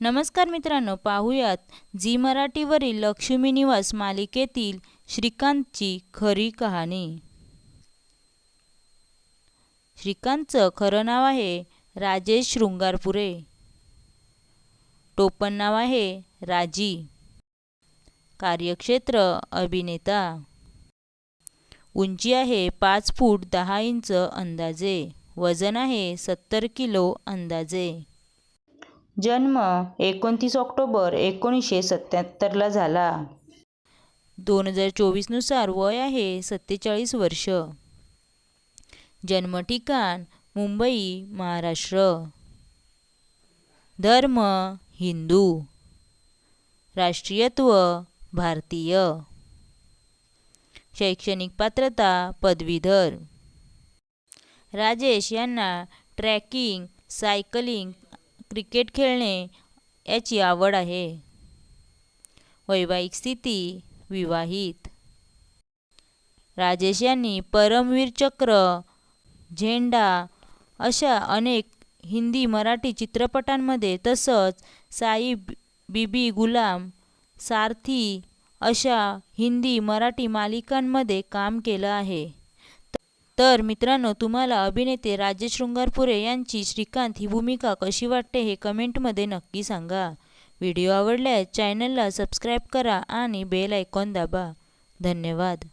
नमस्कार मित्रांनो पाहूयात झी मराठीवरील लक्ष्मी निवास मालिकेतील श्रीकांतची खरी कहाणी. श्रीकांतचं खरं नाव आहे राजेश शृंगारपुरे. टोपण नाव आहे राजी. कार्यक्षेत्र अभिनेता. उंची आहे पाच फूट दहा इंच अंदाजे. वजन आहे सत्तर किलो अंदाजे. जन्म एकोणतीस ऑक्टोबर एकोणीसशे सत्याहत्तरला झाला. दोन हजार चोवीसनुसार वय आहे सत्तेचाळीस वर्ष. जन्म ठिकाण मुंबई महाराष्ट्र. धर्म हिंदू. राष्ट्रीयत्व भारतीय. शैक्षणिक पात्रता पदवीधर. राजेश यांना ट्रॅकिंग सायकलिंग क्रिकेट खेळणे याची आवड आहे. वैवाहिक स्थिती विवाहित. राजेश यांनी परमवीर चक्र झेंडा अशा अनेक हिंदी मराठी चित्रपटांमध्ये तसंच साई बीबी गुलाम सारथी अशा हिंदी मराठी मालिकांमध्ये काम केलं आहे. तर मित्रांनो तुम्हाला अभिनेते राजेश शृंगारपुरे यांची श्रीकांत ही भूमिका कशी वाटते हे कमेंटमध्ये नक्की सांगा. व्हिडिओ आवडल्यास चॅनलला सबस्क्राईब करा आणि बेल आयकॉन दाबा. धन्यवाद.